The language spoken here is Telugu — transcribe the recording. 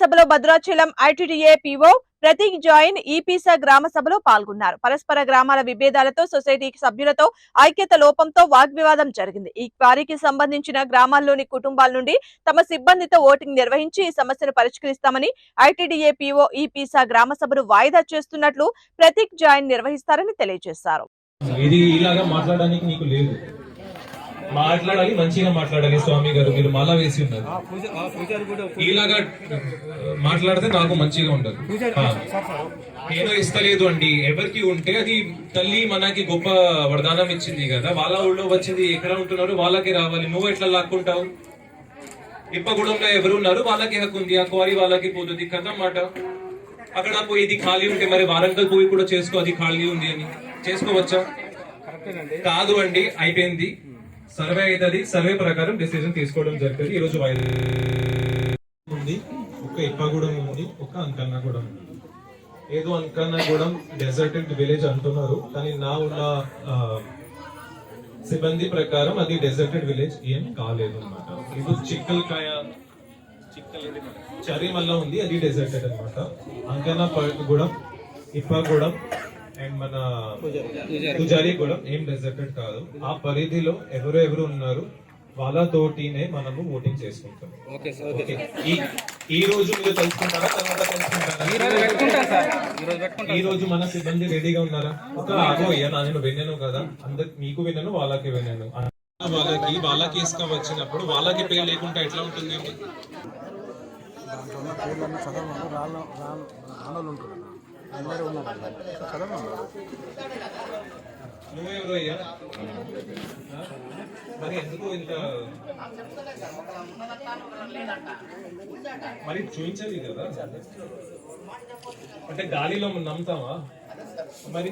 సభలో భద్రాచలం ఐటీడీఏ పీఓ ప్రతీక్ జాయిన్ ఈపీసా గ్రామ సభలో పాల్గొన్నారు. పరస్పర గ్రామాల విభేదాలతో సొసైటీ సభ్యులతో ఐక్యత లోపంతో వాగ్వివాదం జరిగింది. ఈ క్వారీకి సంబంధించిన గ్రామాల్లోని కుటుంబాల నుండి తమ సిబ్బందితో ఓటింగ్ నిర్వహించి ఈ సమస్యను పరిష్కరిస్తామని ఐటీడీఏ పీఓ ఈపీసా గ్రామ సభను వాయిదా చేస్తున్నట్లు ప్రతీక్ జాయిన్ నిర్వహిస్తారని తెలియజేశారు. ఇది ఇలాగా మాట్లాడడానికి లేదు. మాట్లాడాలి మంచిగా మాట్లాడాలి స్వామి గారు. మీరు మాల వేసి ఉన్నారు. ఇలాగా మాట్లాడితే నాకు మంచిగా ఉండదు. నేను ఇస్తలేదు అండి. ఎవరికి ఉంటే అది తల్లి మనకి గొప్ప వరదానం ఇచ్చింది కదా. వాళ్ళ ఊళ్ళో వచ్చింది ఎక్కడ ఉంటున్నారు? వాళ్ళకి రావాలి. నువ్వు ఎట్లా లాక్కుంటావు? ఇప్పగూడెంలో ఎవరు ఉన్నారు? వాళ్ళకి హక్కు ఉంది. ఆ క్వారీ వాళ్ళకి పోతుంది. కదా మాట. అక్కడ పోయి ఇది ఖాళీ ఉంటే మరి వారంగల్ పోయి కూడా చేసుకో అది ఖాళీ ఉంది అని. చేసుకోవచ్చా? కాదు అండి. అయిపోయింది. సర్వే అవుతుంది. సర్వే ప్రకారం డిసిజన్ తీసుకోవడం జరుగుతుంది. ఈ రోజు ఉంది. ఒక ఇప్పగూడెం ఉంది. ఒక అంకన్నగూడెం ఉంది. ఏదో అంకన్నగూడెం డెజర్టెడ్ విలేజ్ అంటున్నారు. కానీ నా ఉన్న సిబ్బంది ప్రకారం అది డెజర్టెడ్ విలేజ్ ఏం కాలేదు అనమాట ఇది చిక్కలకాయ చిక్కల్ చరిమల్ల ఉంది. అది డెజర్టెడ్ అనమాట అంకన్న గూడెం ఇప్పగూడెం అండ్ మన పుజారి. కూడా ఏం డెజర్టెడ్ కాదు. ఆ పరిధిలో ఎవరు ఎవరు ఉన్నారు. వాళ్ళతోటినే మనము ఓటింగ్ చేసుకుంటాం. ఓకే సార్ ఓకే ఈ ఈ రోజు మీరు తెలుసుకుంటారా తర్వాత తెలుసుకుంటారా ఈ రోజు మన సిబ్బంది రెడీగా ఉన్నారా? ఒక ఆగో అయ్యా నా నేను విన్నాను కదా. అందరు మీకు విన్నాను వాళ్ళకి విన్నాను. వాళ్ళకి వాళ్ళ కేసుగా వచ్చినప్పుడు వాళ్ళకి పే లేకుండా ఎట్లా ఉంటుంది దాంట్లో పేర్లన్నీ చదవమని రాళ్ళ రాళ్ళ రాళ్ళు ఉంటారు కదా అందరూ నువ్వెవరు అయ్యా మరి ఎందుకు ఇంత మరి చూపించాలి కదా? అంటే గాలిలో నమ్ముతావా మరి